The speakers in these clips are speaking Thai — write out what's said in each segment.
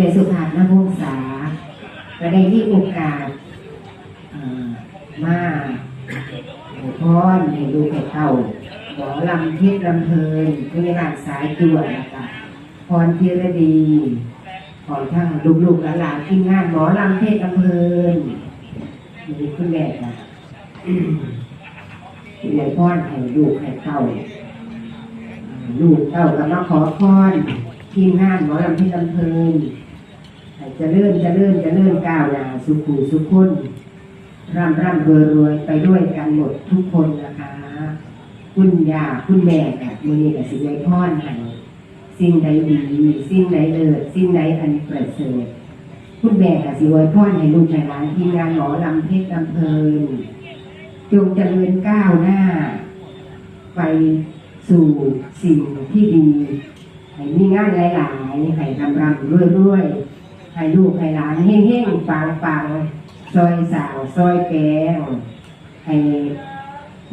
แม่สุภาพนพงษาก็ได้ที่โอกาสเอ่อมาให้พรให้ดูให้เต่าหมอลำเทศลำเพลินพยาบาลสายตัวนะคะพรพิรดีขอทั้งลูกๆหลานๆที่งานหมอลำเทศลำเพลินมีคุณแม่ค่ะที่ไหนพ่อนให้ลูกให้เต้าลูกเต้าก็มาขอพรทีมงานหมอลำเทศลำเพลิน จะเลื่อนจะเลื่อนจะเลื่อนก้าวหน้าสุขุสุขคนร่ำร่ำรวยรวยไปด้วยกันหมดทุกคนนะคะ คุณยาคุณแม่ค่ะมือนี้กับสิไยพ่อนให้สิ่งใดดีสิ่งใดเลิศสิ่งใดอันประเสริฐคุณแม่กับสิวยพ่อให้ลูกให้หลานทีมงานหมอลำเพชรลำเพลินจงเจริญก้าวหน้า ไปสู่สิ่งที่ดีให้มีงานหลายๆให้รำรำรวยรวยๆ ให้ลูกให้หลานเฮ้งเฮ้งๆปังปังซอยสาวซอยแกงให้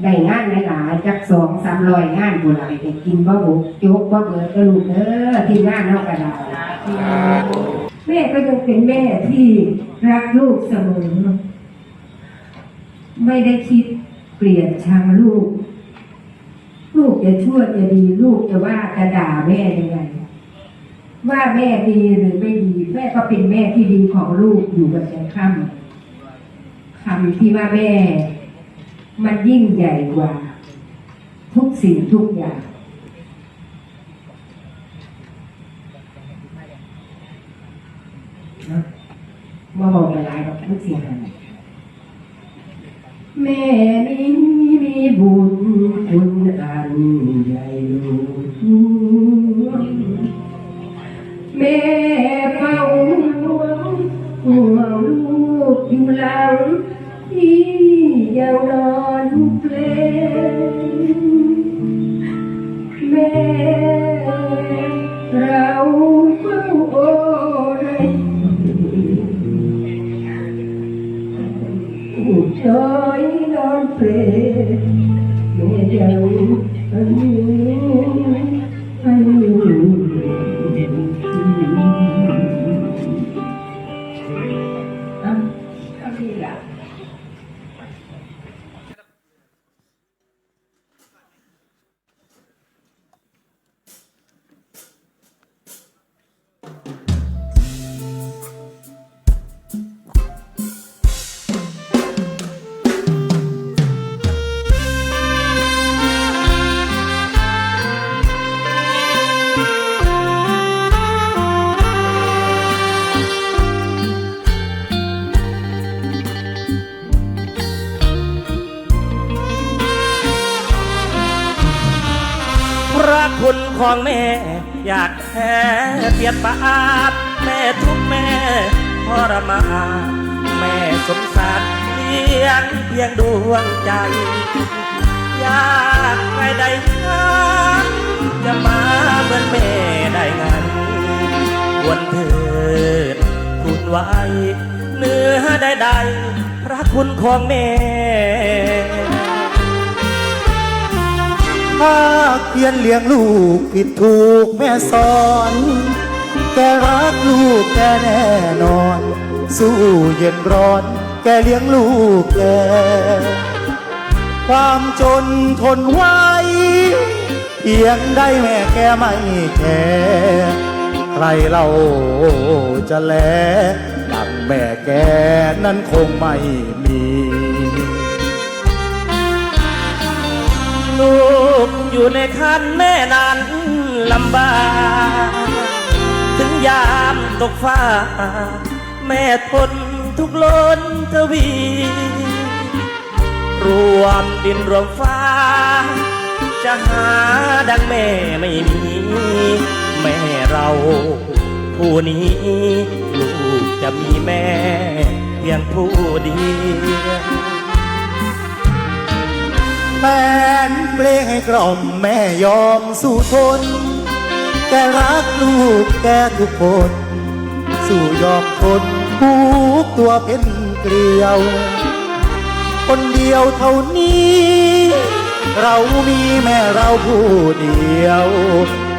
ได้งานหลายๆจักสองสามร้อยงานบุหลายกินบ่บุกโจกบ่เบิดก็ลูกเด้อที่งานเฮากระดาแม่ก็ยังเป็นแม่ที่รักลูกเสมอไม่ได้คิดเกลียดชังลูก ลูกจะชั่วจะดี ลูกจะว่าจะด่าแม่ยังไงว่าแม่ดีหรือไม่ ก็เป็นแม่ที่ดีของลูกอยู่กับใจค่ำคำที่ว่าแม่ มันยิ่งใหญ่กว่า ทุกสิ่งทุกอย่างนะมาบอกหลายๆกับทุกสียหายแม่นี้มีบุญคุณอันใหญ่หลวงแม่ ห่วงลูกอยู่หลังที่ยังนอนเพล เอ คุณของแม่ อยากแท้เปียดปาอาดแม่ทุกแม่ทรมานแม่สงสารเพียงเพียงดวงใจ อยากใครใดนั้นจะมาเหมือนแม่ได้งานควรเถิดคุณไว้เนื้อใดๆพระคุณของแม่ ภาคเพียนเลี้ยงลูกผิดถูกแม่สอนแกรักลูกแกแน่นอน สู้เย็นร้อน แกเลี้ยงลูกแก ความจนทนไว้เพียงได้แม่แกไม่แคร์ใครเราจะแลดังแม่แกนั้นคงไม่มีลู อยู่ในคันแม่นั้นลำบาก ถึงยามตกฟ้า แม่ทนทุกล้นทวี รวมดินรวมฟ้า จะหาดังแม่ไม่มี แม่เราผู้นี้ ลูกจะมีแม่เพียงผู้เดียว แฟนเพลงให้กล่อมแม่ยอมสู้ทนแกรักลูกแกทุกคน สู้ยอมทนผูกตัวเป็นเกลียว คนเดียวเท่านี้ เรามีแม่เราผู้เดียว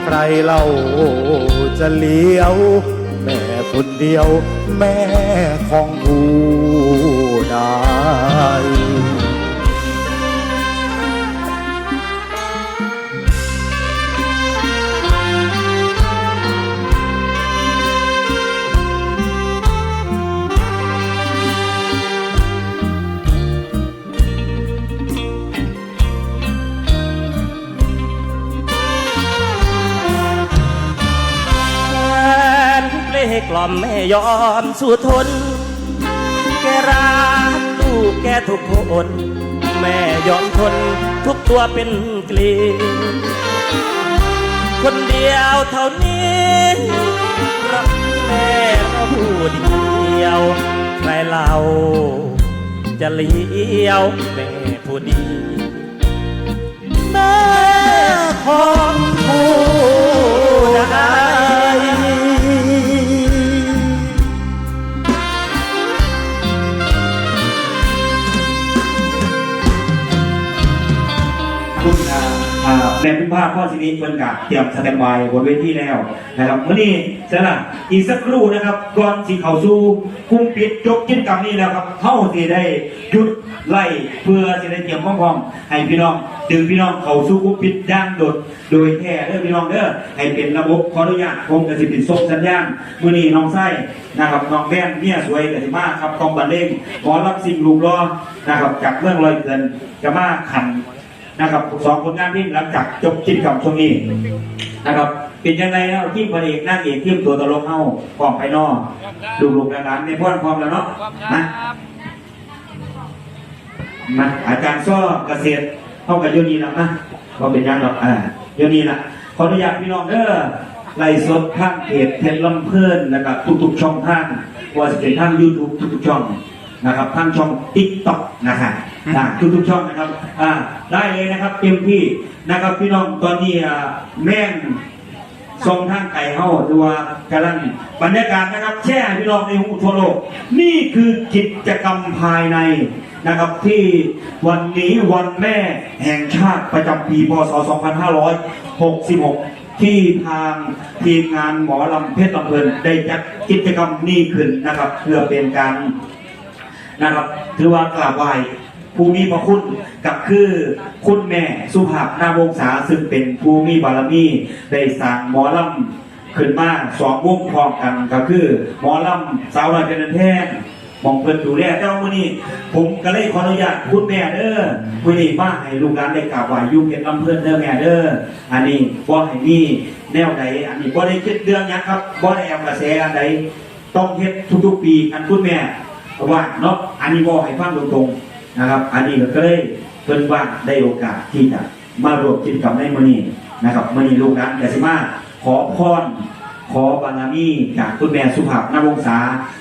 ใครเราจะเลี้ยว แม่คนเดียว แม่ของผู้ใด กล่อมแม่ยอมสู้ทน แกรักลูกแกทุกคน แม่ยอมทนทุกตัวเป็นกลี คนเดียวเท่านี้รักแม่เราผู้เดียว ใครเล่าจะเลี้ยวแม่ผู้ดีแม่ของ ภาพพ่อสิริเพิ่นกะเตรียมสแตนบายบนเวทีแล้วนะครับมื่อนี้เสร็จละอีกสักครู่นะครับก่อนที่เขาสู่คุมปิดจบกิจกรรมนี้แล้วครับเท่าที่ได้หยุดไล่เพื่อสิได้เตรียมพร้อมๆให้พี่น้องดึงพี่น้องเขาสู่คุมปิดด้านโดดโดยแท้เด้อพี่น้องเด้อให้เป็นระบบขออนุญาตผมกสิปิดส่งสัญญาณมื่อนี้น้องไส้นะครับน้องแบนเนี่ยสวยกสิมาครับกองบันเลงขอรับสิ่งลูกรอนะครับจากเมืองลอยเกินจะมาขัน นะครับสองผลงานที่หลังจากจบกิจกรรมช่วงนี้นะครับเป็นยังไงแล้วที่พระเอกนางเอกที่ตัวตลกเฮาพร้อมภายนอกดูลูกหลานในพ่อพร้อมแล้วเนาะนะมาอาจารย์ซ้อเกษตรเข้ากับโยนีแล้วนะก็เป็นยังหรอกอ่าโยนีละขออนุญาตพี่น้องเด้อไล่สดทางเพจเพจลำเพลินนะครับทุกๆช่องทางว่าจะเป็นทางยูทูบทุกๆช่อง นะครับทางช่องติ๊กต็อกนะครับอ่าทุกๆช่องนะครับอ่าได้เลยนะครับเต็มที่นะครับพี่น้องตอนนี้อ่าแม่งทรงทางไก่เฮาดูว่ากำลังบรรยากาศนะครับ แช่พี่น้องในหูทั่วโลก นี่คือกิจกรรมภายในนะครับที่วันนี้วันแม่แห่งชาติประจำปีพศ 2566ที่ทางทีมงานหมอลำเพชรลำเพลินได้จัดกิจกรรมนี้ขึ้นนะครับ เพื่อเป็นการ นะครับ ถือว่ากราบไหว้ภูมิพระคุณกับคือคุณแม่สุภาพนาวงศาซึ่งเป็นภูมิบารมีได้สร้างหมอลำขึ้นมาสองวงพร้อมกันก็คือ หมอลำสาวน้อยเป็นแท้มองเพิ่นดูแลเจ้ามื้อนี้ผมก็เลยขออนุญาตคุณแม่เด้อมื้อนี้มาให้ลูกหลานได้กราบไหว้ยู่งเป็นลำเพิ่นเด้อแม่เด้ออันนี้บ่ให้มีแนวใดอันนี้บ่ได้คิดเรื่องหยังครับบ่ได้แอมกระแสอันใดต้องเฮ็ดทุกๆปีอันคุณแม่ ว่าเนาะอันนี้บอกให้ฟังตรงๆนะครับ อันนี้ก็เลยเพิ่นว่าได้โอกาสที่จะมารวมกิจกรรมในมือนี้นะครับมือนี้ลูกนั้นแต่สิมาขอพรขอบารมีจากคุณแม่สุภาพนวงศา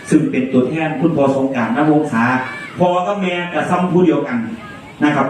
ซึ่งเป็นตัวแทนคุณพ่อสงการนวงศาพ่อกับแม่กับซ้ำผู้เดียวกันนะครับ